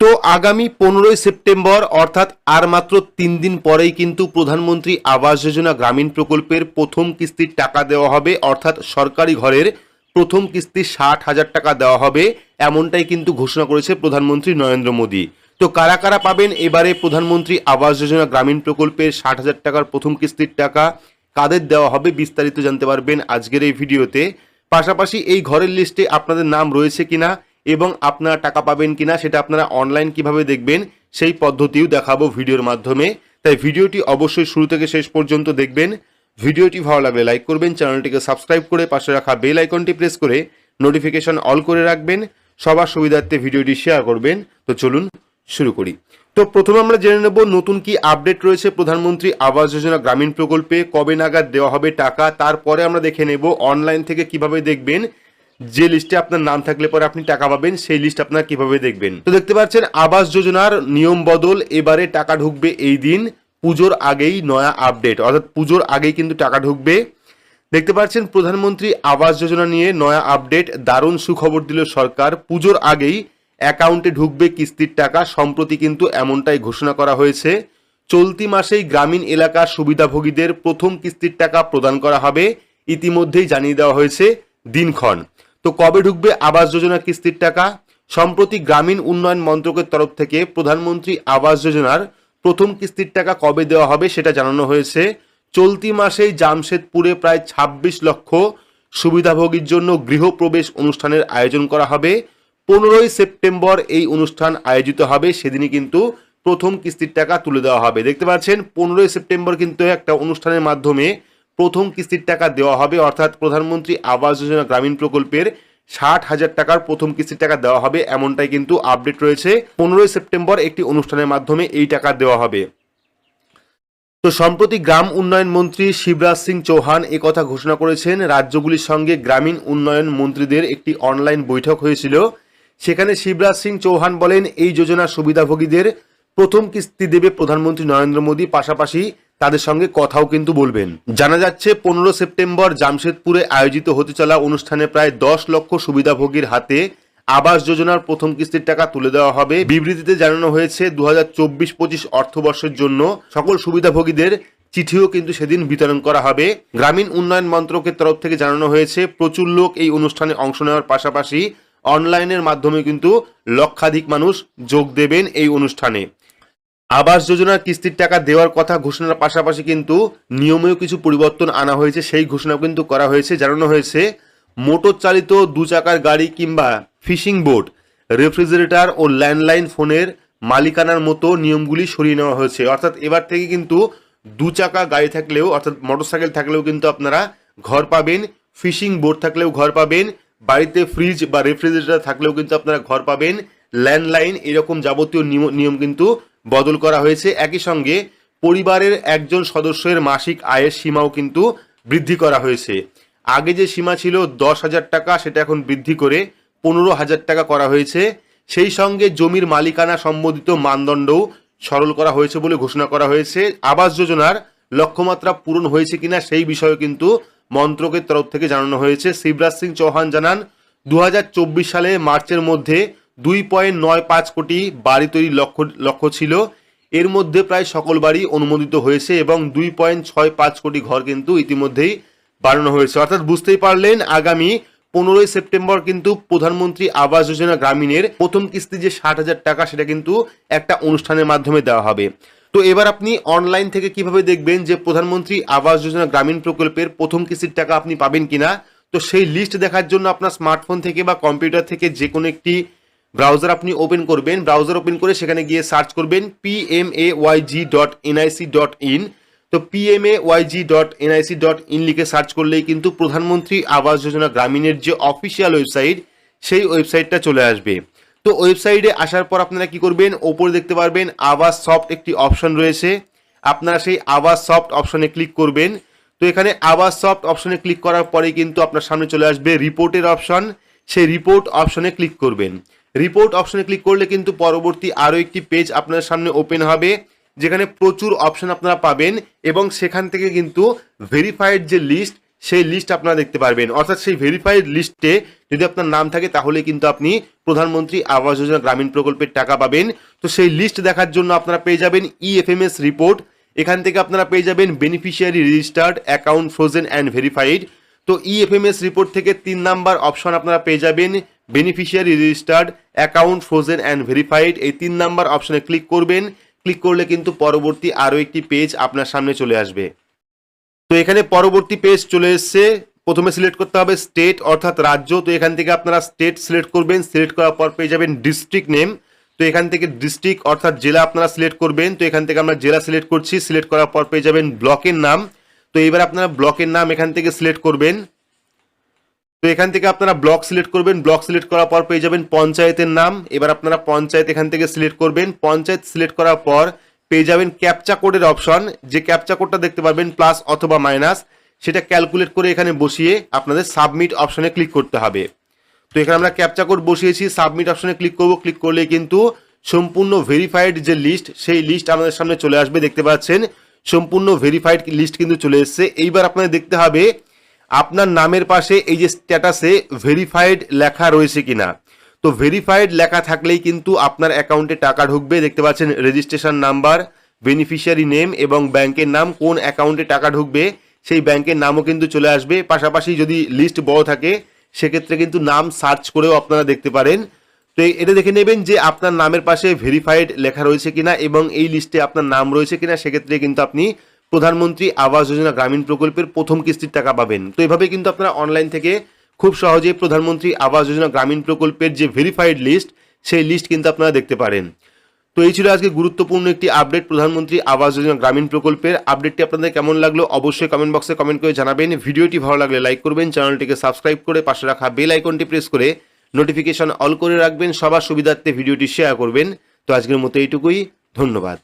তো আগামী পনেরোই সেপ্টেম্বর, অর্থাৎ আর মাত্র তিন দিন পরেই কিন্তু প্রধানমন্ত্রী আবাস যোজনা গ্রামীণ প্রকল্পের প্রথম কিস্তির টাকা দেওয়া হবে, অর্থাৎ সরকারি ঘরের প্রথম কিস্তি ষাট হাজার টাকা দেওয়া হবে, এমনটাই কিন্তু ঘোষণা করেছে প্রধানমন্ত্রী নরেন্দ্র মোদী। তো কারা কারা পাবেন? এবারে প্রধানমন্ত্রী আবাস যোজনা গ্রামীণ প্রকল্পের ষাট হাজার টাকার প্রথম কিস্তির টাকা কাদের দেওয়া হবে বিস্তারিত জানতে পারবেন আজকের এই ভিডিওতে। পাশাপাশি এই ঘরের লিস্টে আপনাদের নাম রয়েছে কিনা এবং আপনারা টাকা পাবেন কিনা সেটা আপনারা অনলাইন কীভাবে দেখবেন, সেই পদ্ধতিও দেখাবো ভিডিওর মাধ্যমে। তাই ভিডিওটি অবশ্যই শুরু থেকে শেষ পর্যন্ত দেখবেন। ভিডিওটি ভালো লাগলে লাইক করবেন, চ্যানেলটিকে সাবস্ক্রাইব করে পাশে রাখা বেল আইকনটি প্রেস করে নোটিফিকেশন অল করে রাখবেন। সবার সুবিধার্থে ভিডিওটি শেয়ার করবেন। তো চলুন শুরু করি। তো প্রথমে আমরা জেনে নেব নতুন কি আপডেট রয়েছে প্রধানমন্ত্রী আবাস যোজনা গ্রামীণ প্রকল্পে, কবে নাগাদ দেওয়া হবে টাকা, তারপরে আমরা দেখে নেব অনলাইন থেকে কীভাবে দেখবেন। যে লিস্টে আপনার নাম থাকলে পরে আপনি টাকা পাবেন, সেই লিস্ট আপনার কীভাবে দেখবেন? তো দেখতে পাচ্ছেন, আবাস যোজনার নিয়ম বদল, এবারে টাকা ঢুকবে এই দিন, পুজোর আগেই নয়া আপডেট অর্থাৎ পুজোর আগেই কিন্তু টাকা ঢুকবে। দেখতে পাচ্ছেন, প্রধানমন্ত্রী আবাস যোজনা নিয়ে নয়া আপডেট দারুণ সুখবর দিল সরকার। পুজোর আগেই অ্যাকাউন্টে ঢুকবে কিস্তির টাকা, সম্প্রতি কিন্তু এমনটাই ঘোষণা করা হয়েছে। চলতি মাসেই গ্রামীণ এলাকার সুবিধাভোগীদের প্রথম কিস্তির টাকা প্রদান করা হবে। ইতিমধ্যেই জানিয়ে দেওয়া হয়েছে দিনক্ষণ। তো কবে ঢুকবে আবাস যোজনা কিস্তির টাকা? সম্প্রতি গ্রামীণ উন্নয়ন মন্ত্রকের তরফ থেকে প্রধানমন্ত্রী আবাস যোজনার প্রথম কিস্তির টাকা কবে দেওয়া হবে সেটা জানানো হয়েছে। চলতি মাসেই জামশেদপুরে প্রায় ২৬ লক্ষ সুবিধাভোগীর জন্য গৃহপ্রবেশ অনুষ্ঠানের আয়োজন করা হবে। পনেরোই সেপ্টেম্বর এই অনুষ্ঠান আয়োজিত হবে, সেদিনই কিন্তু প্রথম কিস্তির টাকা তুলে দেওয়া হবে। দেখতে পাচ্ছেন, পনেরোই সেপ্টেম্বর কিন্তু একটা অনুষ্ঠানের মাধ্যমে প্রথম কিস্তির টাকা দেওয়া হবে, অর্থাৎ প্রধানমন্ত্রী আবাস যোজনা গ্রামীণ প্রকল্পের ষাট হাজার টাকার প্রথম কিস্তির টাকা দেওয়া হবে, এমনটাই কিন্তু আপডেট রয়েছে। পনেরোই সেপ্টেম্বর একটি অনুষ্ঠানের মাধ্যমে এই টাকা দেওয়া হবে। তো সম্প্রতি গ্রাম উন্নয়ন মন্ত্রী শিবরাজ সিং চৌহান কথা ঘোষণা করেছেন। রাজ্যগুলির সঙ্গে গ্রামীণ উন্নয়ন মন্ত্রীদের একটি অনলাইন বৈঠক হয়েছিল। সেখানে শিবরাজ সিং চৌহান বলেন, এই যোজনার সুবিধাভোগীদের প্রথম কিস্তি দেবে প্রধানমন্ত্রী নরেন্দ্র মোদী। পাশাপাশি তাদের সঙ্গে কথাও কিন্তু বলবেন। জানা যাচ্ছে, পনেরো সেপ্টেম্বর জামশেদপুরে আয়োজিত হতে চলা অনুষ্ঠানে প্রায় দশ লক্ষ সুবিধাভোগীর হাতে আবাস যোজনার প্রথম কিস্তির টাকা তুলে দেওয়া হবে। বিবৃতিতে জানানো হয়েছে দু হাজার চব্বিশ পঁচিশ অর্থবর্ষের জন্য সকল সুবিধাভোগীদের চিঠিও কিন্তু সেদিন বিতরণ করা হবে। গ্রামীণ উন্নয়ন মন্ত্রকের তরফ থেকে জানানো হয়েছে, প্রচুর লোক এই অনুষ্ঠানে অংশ নেওয়ার পাশাপাশি অনলাইনের মাধ্যমে কিন্তু লক্ষাধিক মানুষ যোগ দেবেন এই অনুষ্ঠানে। আবাস যোজনার কিস্তির টাকা দেওয়ার কথা ঘোষণার পাশাপাশি কিন্তু নিয়মেও কিছু পরিবর্তন আনা হয়েছে। সেই ঘোষণাও কিন্তু করা হয়েছে, জানানো হয়েছে। মোটর চালিত দু চাকার গাড়ি কিংবা ফিশিং বোট, রেফ্রিজারেটর ও ল্যান্ডলাইন ফোনের মালিকানার মতো নিয়মগুলি সরিয়ে নেওয়া হয়েছে। অর্থাৎ এবার থেকে কিন্তু দু চাকা গাড়ি থাকলেও, অর্থাৎ মোটরসাইকেল থাকলেও কিন্তু আপনারা ঘর পাবেন, ফিশিং বোট থাকলেও ঘর পাবেন, বাড়িতে ফ্রিজ বা রেফ্রিজারেটর থাকলেও কিন্তু আপনারা ঘর পাবেন, ল্যান্ডলাইন এরকম যাবতীয় নিয়ম কিন্তু বদল করা হয়েছে। একই সঙ্গে পরিবারের একজন সদস্যের মাসিক আয়ের সীমাও কিন্তু বৃদ্ধি করা হয়েছে। আগে যে সীমা ছিল দশ হাজার টাকা, সেটা এখন বৃদ্ধি করে পনেরো হাজার টাকা করা হয়েছে। সেই সঙ্গে জমির মালিকানা সম্বন্ধিত মানদণ্ডও সরল করা হয়েছে বলে ঘোষণা করা হয়েছে। আবাস যোজনার লক্ষ্যমাত্রা পূরণ হয়েছে কিনা সেই বিষয়ে কিন্তু মন্ত্রকের তরফ থেকে জানানো হয়েছে। শিবরাজ সিং চৌহান জানান, দু হাজার চব্বিশ সালে মার্চের মধ্যে দুই পয়েন্ট নয় পাঁচ কোটি বাড়ি তৈরির লক্ষ্য লক্ষ্য ছিল। এর মধ্যে প্রায় সকল বাড়ি অনুমোদিত হয়েছে এবং দুই পয়েন্ট ছয় পাঁচ কোটি ঘর কিন্তু ইতিমধ্যেই বাড়ানো হয়েছে। অর্থাৎ বুঝতেই পারলেন, আগামী পনেরোই সেপ্টেম্বর কিন্তু প্রধানমন্ত্রী আবাস যোজনা গ্রামীণের প্রথম কিস্তি যে ষাট হাজার টাকা, সেটা কিন্তু একটা অনুষ্ঠানের মাধ্যমে দেওয়া হবে। তো এবার আপনি অনলাইন থেকে কীভাবে দেখবেন যে প্রধানমন্ত্রী আবাস যোজনা গ্রামীণ প্রকল্পের প্রথম কিস্তির টাকা আপনি পাবেন কিনা? তো সেই লিস্ট দেখার জন্য আপনার স্মার্টফোন থেকে বা কম্পিউটার থেকে যে কোনো একটি ব্রাউজার আপনি ওপেন করবেন ব্রাউজার ওপেন করে সেখানে গিয়ে সার্চ করবেন PMA YG dot NIC dot in তো PMA YG dot NIC dot in লিখে সার্চ করলেই কিন্তু প্রধানমন্ত্রী আবাস যোজনা গ্রামীণের যে অফিসিয়াল ওয়েবসাইট সেই ওয়েবসাইটটা চলে আসবে। তো ওয়েবসাইটে আসার পর আপনারা কি করবেন? ওপরে দেখতে পারবেন আবাস সফট একটি অপশন রয়েছে। আপনারা সেই আবাস সফট অপশনে ক্লিক করবেন। তো এখানে আবাস সফট অপশনে ক্লিক করার পরে কিন্তু আপনার সামনে চলে আসবে রিপোর্টের অপশন সেই রিপোর্ট অপশনে ক্লিক করবেন। রিপোর্ট অপশনে ক্লিক করলে কিন্তু পরবর্তী আরও একটি পেজ আপনার সামনে ওপেন হবে, যেখানে প্রচুর অপশন আপনারা পাবেন এবং সেখান থেকে কিন্তু ভেরিফাইড যে লিস্ট সেই লিস্ট আপনারা দেখতে পারবেন। অর্থাৎ সেই ভেরিফাইড লিস্টে যদি আপনার নাম থাকে, তাহলে কিন্তু আপনি প্রধানমন্ত্রী আবাস যোজনা গ্রামীণ প্রকল্পের টাকা পাবেন। তো সেই লিস্ট দেখার জন্য আপনারা পেয়ে যাবেন E ইএফএমএস রিপোর্ট এখান থেকে আপনারা পেয়ে যাবেন beneficiary registered account frozen and verified তো E ইএফএমএস রিপোর্ট থেকে তিন নাম্বার অপশন আপনারা পেয়ে যাবেন। Beneficiary registered account frozen and verified এই তিন নাম্বার অপশানে ক্লিক করবেন। ক্লিক করলে কিন্তু পরবর্তী আরও একটি পেজ আপনার সামনে চলে আসবে। তো এখানে পরবর্তী পেজ চলে এসছে। প্রথমে সিলেক্ট করতে হবে স্টেট অর্থাৎ রাজ্য। তো এখান থেকে আপনারা স্টেট সিলেক্ট করবেন। সিলেক্ট করার পর পেয়ে যাবেন ডিস্ট্রিক্ট নেম তো এখান থেকে ডিস্ট্রিক্ট অর্থাৎ জেলা আপনারা সিলেক্ট করবেন। তো এখান থেকে আমরা জেলা সিলেক্ট করছি। সিলেক্ট করার পর পেয়ে যাবেন ব্লকের নাম। তো এবার আপনারা ব্লকের নাম এখান থেকে সিলেক্ট করবেন। তো এখান থেকে আপনারা ব্লক সিলেক্ট করবেন। ব্লক সিলেক্ট করার পর পেয়ে যাবেন পঞ্চায়েতের নাম। এবার আপনারা পঞ্চায়েত এখান থেকে সিলেক্ট করবেন। পঞ্চায়েত সিলেক্ট করার পর পেয়ে যাবেন ক্যাপচা কোডের অপশন যে ক্যাপচা কোডটা দেখতে পারবেন প্লাস অথবা মাইনাস সেটা ক্যালকুলেট করে এখানে বসিয়ে আপনাদের সাবমিট অপশনে ক্লিক করতে হবে। তো এখানে আমরা ক্যাপচা কোড বসিয়েছি। সাবমিট অপশনে ক্লিক করব। ক্লিক করলে কিন্তু সম্পূর্ণ ভেরিফাইড যে লিস্ট সেই লিস্ট আমাদের সামনে চলে আসবে। দেখতে পাচ্ছেন, সম্পূর্ণ ভেরিফাইড লিস্ট কিন্তু চলে এসেছে। এইবার আপনাদের দেখতে হবে আপনার নামের পাশে এই যে স্ট্যাটাসে ভেরিফাইড লেখা রয়েছে কিনা। তো ভেরিফাইড লেখা থাকলেই কিন্তু আপনার অ্যাকাউন্টে টাকা ঢুকবে। দেখতে পাচ্ছেন রেজিস্ট্রেশন নাম্বার বেনিফিশিয়ারি নেম এবং ব্যাংকের নাম কোন অ্যাকাউন্টে টাকা ঢুকবে, সেই ব্যাংকের নামও কিন্তু চলে আসবে। পাশাপাশি যদি লিস্ট বড় থাকে, সেক্ষেত্রে কিন্তু নাম সার্চ করেও আপনারা দেখতে পারেন। তো এটা দেখে নেবেন যে আপনার নামের পাশে ভেরিফাইড লেখা রয়েছে কিনা এবং এই লিস্টে আপনার নাম রয়েছে কিনা, সেক্ষেত্রে কিন্তু আপনি প্রধানমন্ত্রী আবাস যোজনা গ্রামীণ প্রকল্পের প্রথম কিস্তির টাকা পাবেন। তো এভাবে কিন্তু আপনারা অনলাইন থেকে খুব সহজেই প্রধানমন্ত্রী আবাস যোজনা গ্রামীণ প্রকল্পের যে ভেরিফাইড লিস্ট সেই লিস্ট কিন্তু আপনারা দেখতে পারেন। তো এই ছিল আজকে গুরুত্বপূর্ণ একটি আপডেট প্রধানমন্ত্রী আবাস যোজনা গ্রামীণ প্রকল্পের। আপডেটটি আপনাদের কেমন লাগল অবশ্যই কমেন্ট বক্সে কমেন্ট করে জানাবেন। ভিডিওটি ভালো লাগলে লাইক করবেন চ্যানেলটিকে সাবস্ক্রাইব করে পাশে রাখা বেল আইকনটি প্রেস করে নোটিফিকেশন অল করে রাখবেন। সবার সুবিধার্থে ভিডিওটি শেয়ার করবেন। তো আজকের মতো এইটুকুই, ধন্যবাদ।